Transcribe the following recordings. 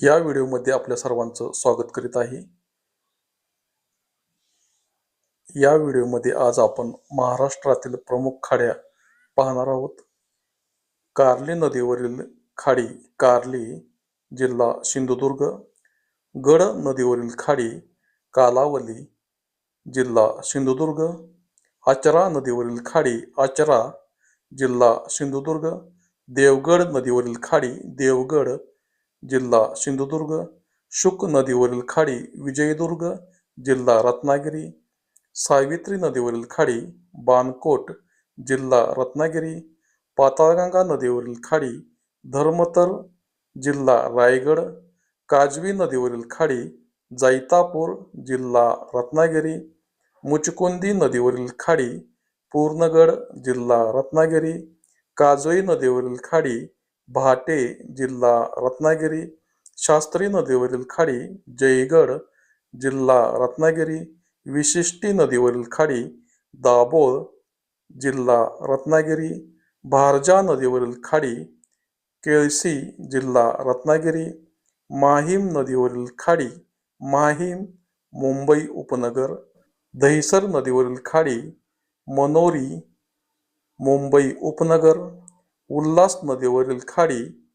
या व्हिडिओमध्ये आपल्या सर्वांचं स्वागत करीत आहे. या व्हिडिओमध्ये आज आपण महाराष्ट्रातील प्रमुख खाड्या पाहणार आहोत. कार्ली नदीवरील खाडी कार्ली जिल्हा सिंधुदुर्ग गड नदीवरील खाडी कालावली जिल्हा सिंधुदुर्ग आचरा नदीवरील खाडी आचरा जिल्हा सिंधुदुर्ग देवगड नदीवरील खाडी देवगड जिल्हा सिंधुदुर्ग शुक नदीवरील खाडी विजयदुर्ग जिल्हा रत्नागिरी सावित्री नदीवरील खाडी बानकोट जिल्हा रत्नागिरी पाताळगंगा नदीवरील खाडी धर्मतर जिल्हा रायगड काजवी नदीवरील खाडी जैतापूर जिल्हा रत्नागिरी मुचकुंदी नदीवरील खाडी पूर्णगड जिल्हा रत्नागिरी काजोई नदीवरील खाडी भाटे जिल्हा रत्नागिरी शास्त्री नदीवरील खाडी जयगड जिल्हा रत्नागिरी विशिष्टी नदीवरील खाडी दाभोळ जिल्हा रत्नागिरी भारजा नदीवरील खाडी केळसी जिल्हा रत्नागिरी माहीम नदीवरील खाडी माहीम मुंबई उपनगर दहिसर नदीवरील खाडी मनोरी मुंबई उपनगर उल्हास नदीवरील खाडी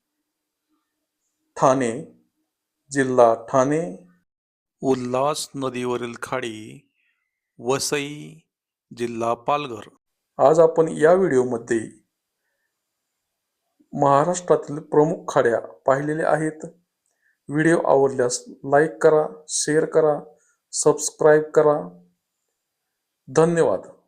ठाणे जिल्हा ठाणे. उल्हास नदीवरील खाडी वसई जिल्हा पालघर. आज आपण या व्हिडिओमध्ये महाराष्ट्रातील प्रमुख खाड्या पाहिलेल्या आहेत. व्हिडिओ आवडल्यास लाईक करा शेअर करा सबस्क्राईब करा. धन्यवाद.